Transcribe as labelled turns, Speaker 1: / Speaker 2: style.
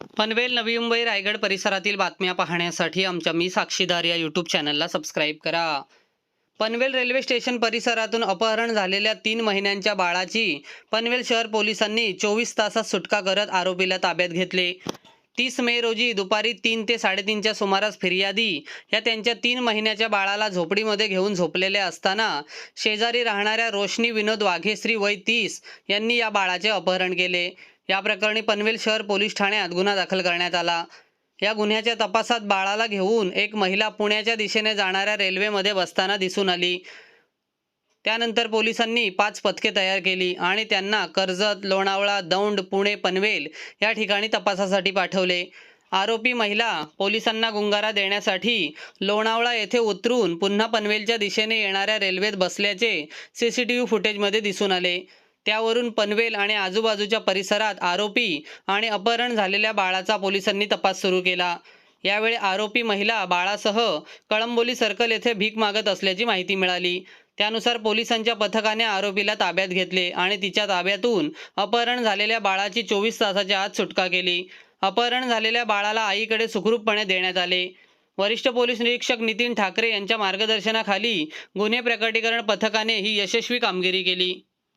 Speaker 1: पनवेल नवी मुंबई रायगड परिसरातील बातम्या पाहण्यासाठी आमच्या मी साक्षीदार या यूट्यूब चॅनलला सबस्क्राईब करा. पनवेल रेल्वे स्टेशन परिसरातून अपहरण झालेल्या तीन महिन्यांच्या बाळाची पनवेल शहर पोलिसांनी चोवीस तासात सुटका करत आरोपीला ताब्यात घेतले. तीस मे रोजी दुपारी तीन ते साडेतीनच्या सुमारास फिर्यादी या त्यांच्या तीन महिन्याच्या बाळाला झोपडीमध्ये घेऊन झोपलेल्या असताना शेजारी राहणाऱ्या रोशनी विनोद वाघेश्री वय तीस यांनी या बाळाचे अपहरण केले. या प्रकरणी पनवेल शहर पोलीस ठाण्यात गुन्हा दाखल करण्यात आला. या गुन्ह्याच्या तपासात बाळाला घेऊन एक महिला पुण्याच्या दिशेने जाणाऱ्या रेल्वेमध्ये बसताना दिसून आली. त्यानंतर पोलिसांनी पाच पथके तयार केली आणि त्यांना कर्जत लोणावळा दौंड पुणे पनवेल या ठिकाणी तपासासाठी पाठवले. आरोपी महिला पोलिसांना गुंगारा देण्यासाठी लोणावळा येथे उतरून पुन्हा पनवेलच्या दिशेने येणाऱ्या रेल्वेत बसल्याचे सी सी टी व्ही फुटेजमध्ये दिसून आले. त्यावरून पनवेल आणि आजूबाजूच्या परिसरात आरोपी आणि अपहरण झालेल्या बाळाचा पोलिसांनी तपास सुरू केला. यावेळी आरोपी महिला बाळासह कळंबोली सर्कल येथे भीक मागत असल्याची माहिती मिळाली. त्यानुसार पोलिसांच्या पथकाने आरोपीला ताब्यात घेतले आणि तिच्या ताब्यातून अपहरण झालेल्या बाळाची चोवीस तासाच्या आत सुटका केली. अपहरण झालेल्या बाळाला आईकडे सुखरूपपणे देण्यात आले. वरिष्ठ पोलीस निरीक्षक नितीन ठाकरे यांच्या मार्गदर्शनाखाली गुन्हे प्रकटीकरण पथकाने ही यशस्वी कामगिरी केली.